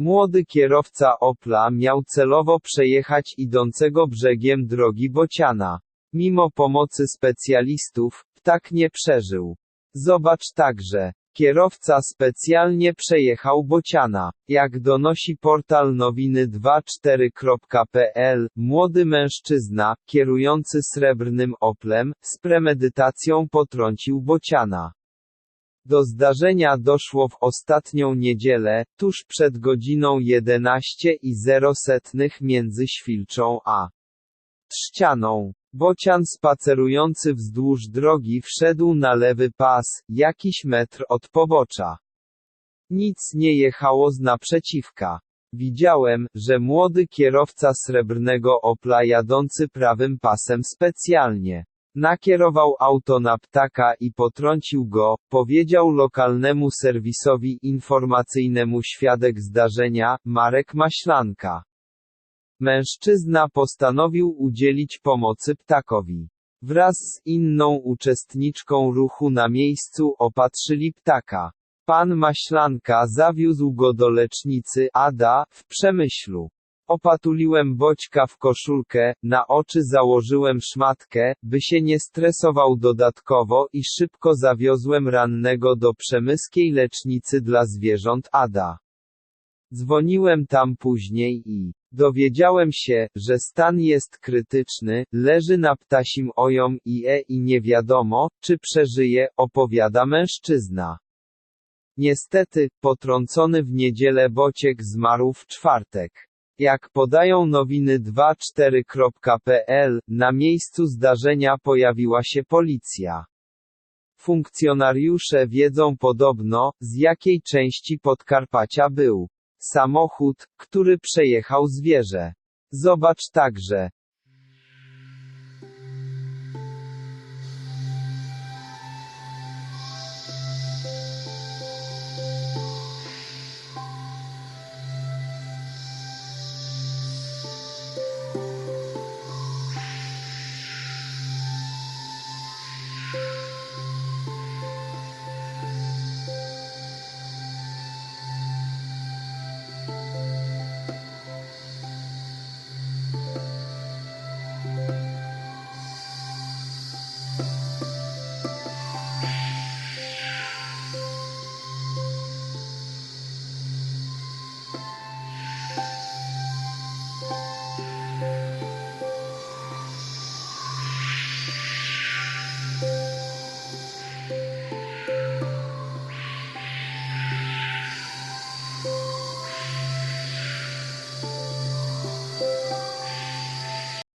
Młody kierowca Opla miał celowo przejechać idącego brzegiem drogi Bociana. Mimo pomocy specjalistów, ptak nie przeżył. Zobacz także. Kierowca specjalnie przejechał Bociana. Jak donosi portal nowiny24.pl, młody mężczyzna, kierujący srebrnym Oplem, z premedytacją potrącił Bociana. Do zdarzenia doszło w ostatnią niedzielę, tuż przed godziną 11 i 0 setnych między Świlczą a Trzcianą. Bocian spacerujący wzdłuż drogi wszedł na lewy pas, jakiś metr od pobocza. Nic nie jechało z naprzeciwka. Widziałem, że młody kierowca srebrnego Opla jadący prawym pasem specjalnie nakierował auto na ptaka i potrącił go, powiedział lokalnemu serwisowi informacyjnemu świadek zdarzenia, Marek Maślanka. Mężczyzna postanowił udzielić pomocy ptakowi. Wraz z inną uczestniczką ruchu na miejscu opatrzyli ptaka. Pan Maślanka zawiózł go do lecznicy Ada w Przemyślu. Opatuliłem Boćka w koszulkę, na oczy założyłem szmatkę, by się nie stresował dodatkowo i szybko zawiozłem rannego do przemyskiej lecznicy dla zwierząt Ada. Dzwoniłem tam później i dowiedziałem się, że stan jest krytyczny, leży na ptasim ojom i e i nie wiadomo, czy przeżyje, opowiada mężczyzna. Niestety, potrącony w niedzielę Bociek zmarł w czwartek. Jak podają nowiny 24.pl, na miejscu zdarzenia pojawiła się policja. Funkcjonariusze wiedzą podobno, z jakiej części Podkarpacia był samochód, który przejechał zwierzę. Zobacz także. Música